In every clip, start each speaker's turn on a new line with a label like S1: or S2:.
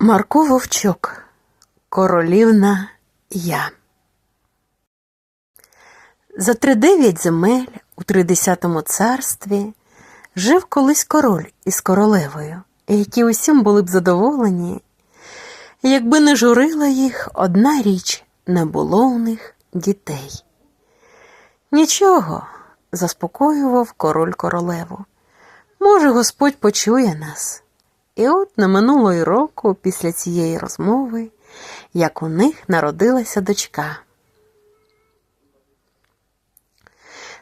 S1: Марко Вовчок, Королівна я. За тридев'ять земель у тридесятому царстві жив колись король із королевою, які усім були б задоволені, якби не журила їх одна річ не було у них дітей. Нічого, заспокоював король королеву. Може, Господь почує нас. І от не минуло й року після цієї розмови, як у них народилася дочка.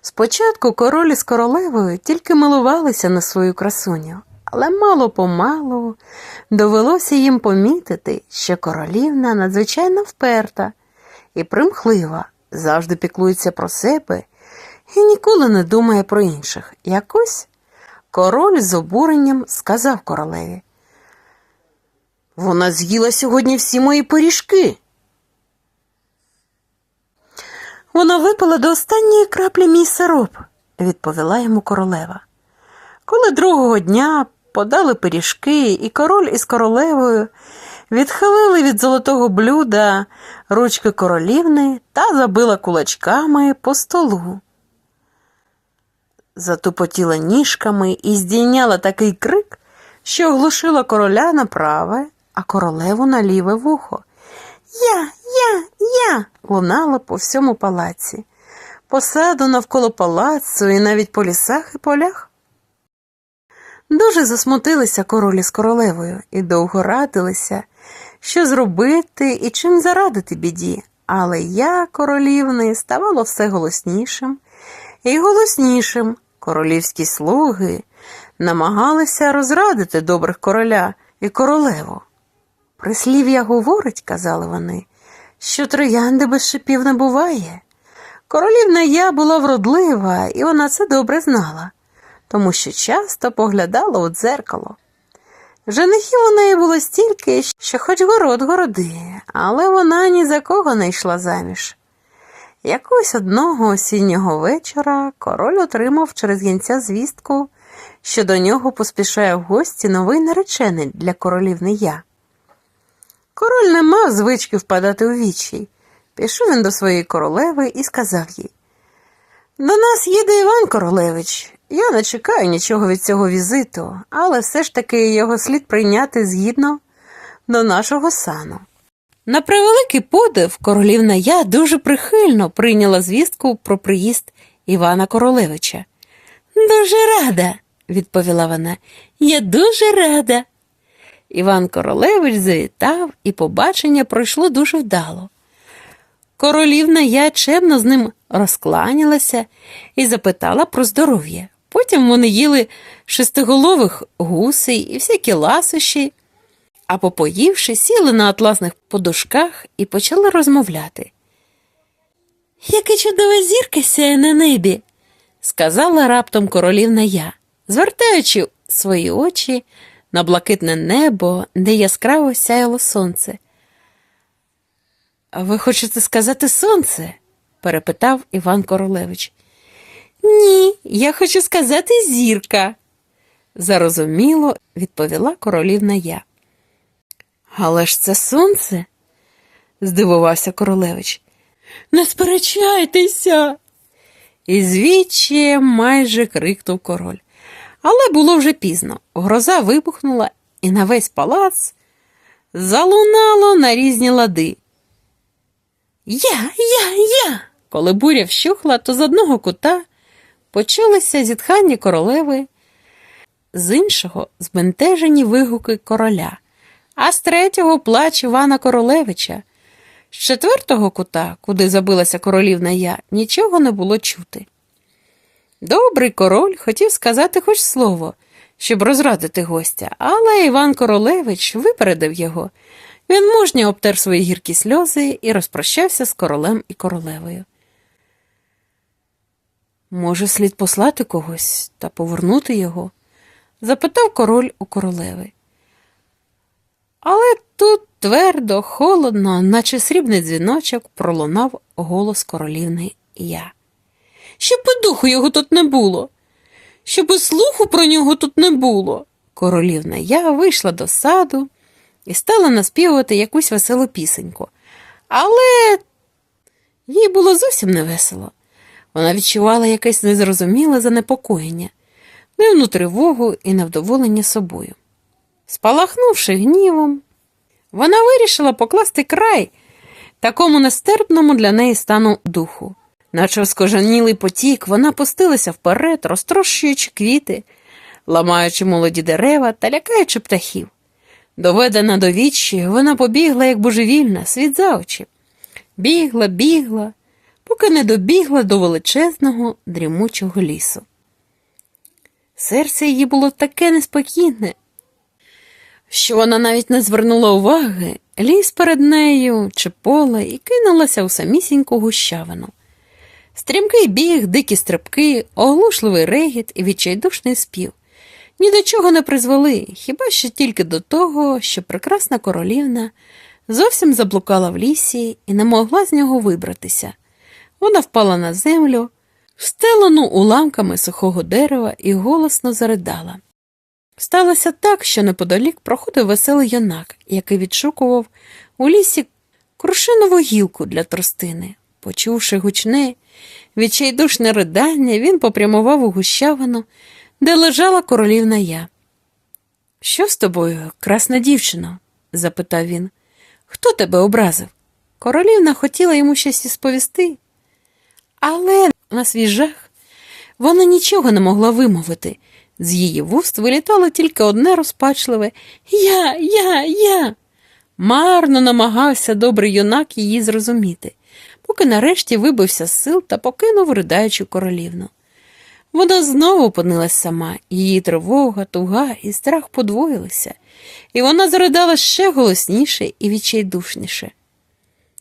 S1: Спочатку король із королевою тільки милувалися на свою красуню, але мало помалу довелося їм помітити, що королівна надзвичайно вперта і примхлива, завжди піклується про себе і ніколи не думає про інших. Якось король з обуренням сказав королеві. Вона з'їла сьогодні всі мої пиріжки. Вона випила до останньої краплі мій сироп, відповіла йому королева. Коли другого дня подали пиріжки, і король із королевою відхилили від золотого блюда ручки королівни та забила кулачками по столу. Затупотіла ніжками і здійняла такий крик, що оглушила короля на праве, а королеву на ліве вухо. Я, я, я. лунала по всьому палаці, по саду навколо палацу і навіть по лісах і полях. Дуже засмутилися королі з королевою і довго радилися, що зробити і чим зарадити біді. Але я, королівни, ставало все голоснішим і голоснішим. Королівські слуги намагалися розрадити добрих короля і королеву. Прислів'я говорить, казали вони, що троянди без шипів не буває. Королівна я була вродлива, і вона це добре знала, тому що часто поглядала у дзеркало. Женихів у неї було стільки, що хоч город городи, але вона ні за кого не йшла заміж. Якось одного осіннього вечора король отримав через гінця звістку, що до нього поспішає в гості новий наречений для королівни я. Король не мав звички впадати у вічі. Пішов він до своєї королеви і сказав їй До нас їде Іван Королевич. Я не чекаю нічого від цього візиту, але все ж таки його слід прийняти згідно до нашого сану. На превеликий подив королівна я дуже прихильно прийняла звістку про приїзд Івана Королевича. Дуже рада, відповіла вона. Я дуже рада. Іван Королевич завітав, і побачення пройшло дуже вдало. Королівна я чемно з ним розкланялася і запитала про здоров'я. Потім вони їли шестиголових гусей і всякі ласощі, а попоївши, сіли на атласних подушках і почали розмовляти. Яка чудова зірка сяє на небі, сказала раптом королівна я, звертаючи свої очі на блакитне небо, де яскраво сяяло сонце. А ви хочете сказати сонце? перепитав Іван Королевич. Ні, я хочу сказати зірка, зарозуміло відповіла королівна я. Але ж це сонце? здивувався королевич. Не сперечайтеся. І звідчі майже крикнув король. Але було вже пізно. Гроза вибухнула, і на весь палац залунало на різні лади. Я, я, я. Коли буря вщухла, то з одного кута почалися зітхання королеви, з іншого збентежені вигуки короля, а з третього плач Івана Королевича. З четвертого кута, куди забилася королівна я, нічого не було чути. Добрий король хотів сказати хоч слово, щоб розрадити гостя, але Іван Королевич випередив його. Він мужньо обтер свої гіркі сльози і розпрощався з королем і королевою. Може, слід послати когось та повернути його? запитав король у королеви. Але тут твердо, холодно, наче срібний дзвіночок, пролунав голос королівни я. Щоб і духу його тут не було, щоб і слуху про нього тут не було. Королівна я вийшла до саду і стала наспівувати якусь веселу пісеньку. Але їй було зовсім не весело. Вона відчувала якесь незрозуміле занепокоєння, дивну тривогу і невдоволення собою. Спалахнувши гнівом, вона вирішила покласти край такому нестерпному для неї стану духу. Наче скожанілий потік, вона пустилася вперед, розтрощуючи квіти, ламаючи молоді дерева та лякаючи птахів. Доведена до відчі, вона побігла, як божевільна, світ за очі. Бігла, бігла, поки не добігла до величезного дрімучого лісу. Серце її було таке неспокійне, що вона навіть не звернула уваги, ліс перед нею чи поле і кинулася у самісіньку гущавину. Стрімкий біг, дикі стрибки, оглушливий регіт і відчайдушний спів. Ні до чого не призвели, хіба що тільки до того, що прекрасна королівна зовсім заблукала в лісі і не могла з нього вибратися. Вона впала на землю, встелену уламками сухого дерева і голосно заридала. Сталося так, що неподалік проходив веселий юнак, який відшукував у лісі крушинову гілку для тростини. Почувши гучне, відчайдушне ридання, він попрямував у гущавину, де лежала королівна я. Що з тобою, красна дівчино? запитав він. Хто тебе образив? Королівна хотіла йому щось і сповісти, але на свій жах вона нічого не могла вимовити. З її вуст вилітало тільки одне розпачливе Я, я, я. Марно намагався добрий юнак її зрозуміти, поки нарешті вибився з сил та покинув ридаючу королівну. Вона знову опинилась сама, її тривога, туга і страх подвоїлися, і вона заридала ще голосніше і відчайдушніше.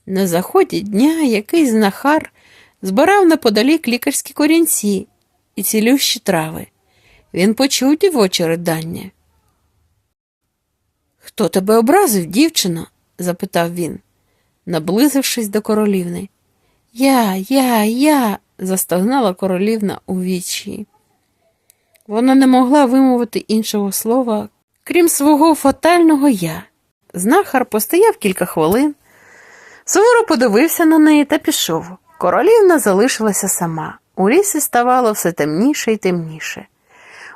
S1: На заході дня якийсь знахар збирав неподалік лікарські корінці і цілющі трави. Він почув дівоче ридання. Хто тебе образив, дівчино? запитав він, наблизившись до королівни. Я, я, я, застогнала королівна у вічі. Вона не могла вимовити іншого слова, крім свого фатального я. Знахар постояв кілька хвилин, суворо подивився на неї та пішов. Королівна залишилася сама. У лісі ставало все темніше і темніше.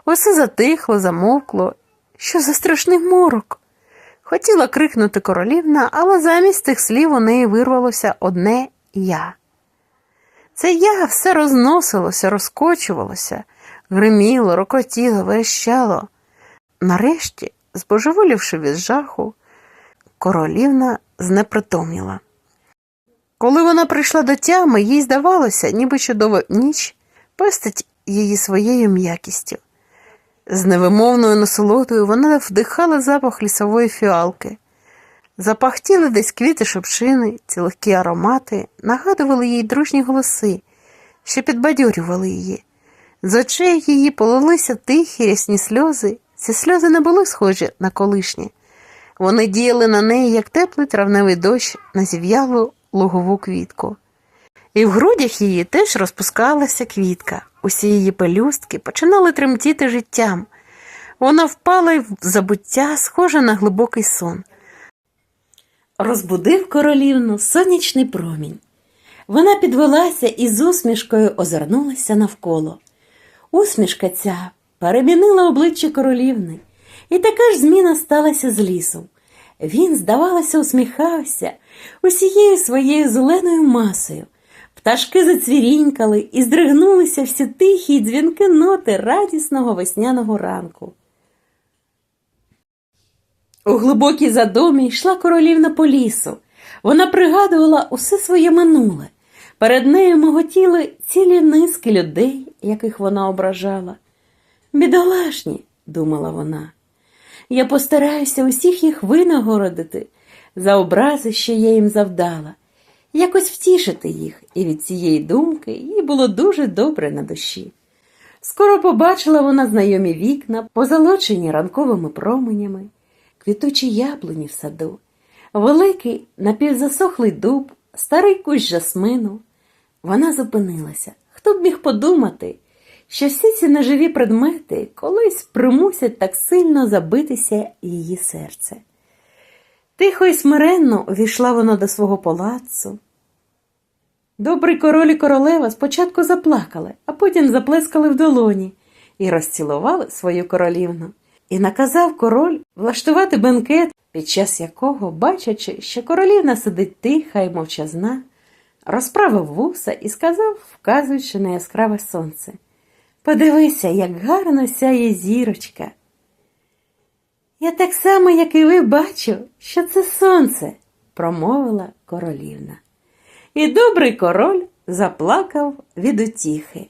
S1: Усе затихло, замовкло. Що за страшний морок? Хотіла крикнути королівна, але замість тих слів у неї вирвалося одне я. Це я все розносилося, розкочувалося, гриміло, рокотіло, верещало. Нарешті, збожеволівши від жаху, королівна знепритомніла. Коли вона прийшла до тями, їй здавалося, ніби чудова ніч пестить її своєю м'якістю. З невимовною насолодою вона вдихала запах лісової фіалки. Запахтіли десь квіти шепшини, ці легкі аромати, нагадували їй дружні голоси, що підбадьорювали її. З очей її полилися тихі рясні сльози. Ці сльози не були схожі на колишні. Вони діяли на неї, як теплий травневий дощ на зів'ялу лугову квітку. І в грудях її теж розпускалася квітка. Усі її пелюстки починали тремтіти життям. Вона впала в забуття, схожа на глибокий сон. Розбудив королівну сонячний промінь. Вона підвелася і з усмішкою озирнулася навколо. Усмішка ця перемінила обличчя королівни, і така ж зміна сталася з лісом. Він, здавалося, усміхався усією своєю зеленою масою. Пташки зацвірінькали і здригнулися всі тихі дзвінки ноти радісного весняного ранку. У глибокій задумі йшла королівна по лісу. Вона пригадувала усе своє минуле. Перед нею моготіли цілі низки людей, яких вона ображала. Бідолашні, думала вона. Я постараюся усіх їх винагородити за образи, що я їм завдала, якось втішити їх, і від цієї думки їй було дуже добре на душі. Скоро побачила вона знайомі вікна, позолочені ранковими променями, квітучі яблуні в саду, великий напівзасохлий дуб, старий кущ жасмину. Вона зупинилася. Хто б міг подумати, що всі ці неживі предмети колись примусять так сильно забитися її серце. Тихо і смиренно увійшла вона до свого палацу. Добрий король і королева спочатку заплакали, а потім заплескали в долоні і розцілували свою королівну. І наказав король влаштувати бенкет, під час якого, бачачи, що королівна сидить тиха і мовчазна, розправив вуса і сказав, вказуючи на яскраве сонце. Подивися, як гарно сяє зірочка. Я так само, як і ви, бачу, що це сонце, промовила королівна. І добрий король заплакав від утіхи.